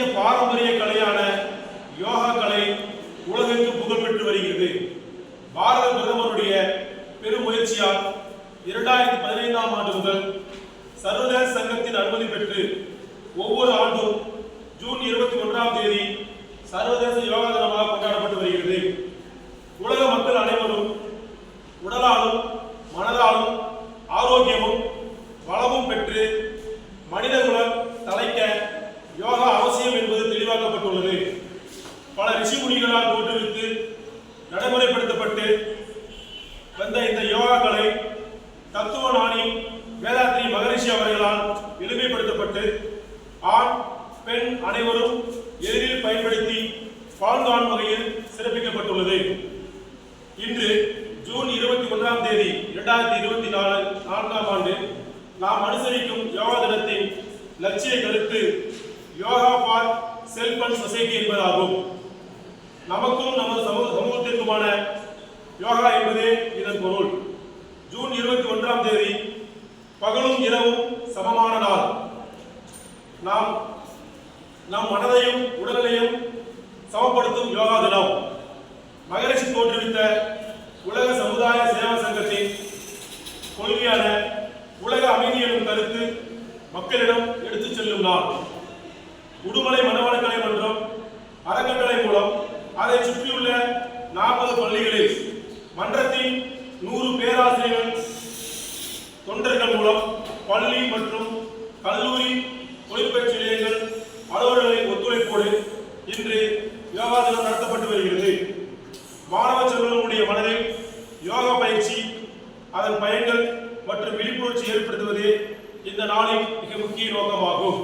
இந்திய பாரம்பரிய கலையான யோகா கலை உலகிற்கு புகழ் பெற்று வருகிறது. பாரத பிரதமருடைய பெரும் முயற்சியால் இரண்டாயிரத்தி பதினைந்தாம் ஆண்டு முதல் சர்வதேச சங்கத்தின் அனுமதி பெற்று ஒவ்வொரு ஆண்டும் ஜூன் இருபத்தி ஒன்றாம் தேதி சர்வதேச யோகா தினமாக கொண்டாடப்பட்டு வருகிறது. உலக மக்கள் அனைவரும் உடலாலும் மனதாலும் ஆரோக்கியமும் முனிகளால் நடைமுறைப்படுத்தப்பட்டு வந்த இந்த யோகாக்களை தத்துவ நாணி வேதாத்திரி மகரிஷி அவர்களால் எளிமைப்படுத்தப்பட்டு ஆண் பெண் அனைவரும் எளிதில் பயன்படுத்தி பலன் வகையில் சிறப்பிக்கப்பட்டுள்ளது. இன்று ஜூன் இருபத்தி ஒன்றாம் தேதி இரண்டாயிரத்தி இருபத்தி நாலு நான்காம் ஆண்டு நாம் அனுசரிக்கும் யோகா தினத்தின் லட்சிய கருத்து yoga for self and society என்பதாகும். நமக்கும் நமது சமூக சமூகத்திற்குமான யோகா என்பதே இதன் பொருள். ஜூன் இருபத்தி ஒன்றாம் தேதி பகலும் இரவும் சமமான நாள். நாம் நம் மனதையும் உடலையும் சமப்படுத்தும் யோகா தினம். மகரிஷி தோற்றுவித்த உலக சமுதாய சேவா சங்கத்தின் கொள்கையான உலக அமைதி எனும் கருத்து மக்களிடம் எடுத்துச் செல்லும் நாள். உடுமலை மனவளக்கலை மன்றம் அறக்கட்டளை அதை சுற்றியுள்ள நாற்பது பள்ளிகளில் மன்றத்தின் நூறு பேராசிரியர்கள் தொண்டர்கள் மூலம் பள்ளி மற்றும் கல்லூரி தொழிற்பயிற்சி நிலையங்கள் அலுவலர்களின் ஒத்துழைப்போடு இன்று யோகாதினம் நடத்தப்பட்டு வருகிறது. மாணவ செல்வர்களுடைய மனதில் யோகா பயிற்சி அதன் பயன்கள் மற்றும் விழிப்புணர்ச்சி ஏற்படுத்துவதே இந்த நாளின் மிக முக்கிய நோக்கமாகும்.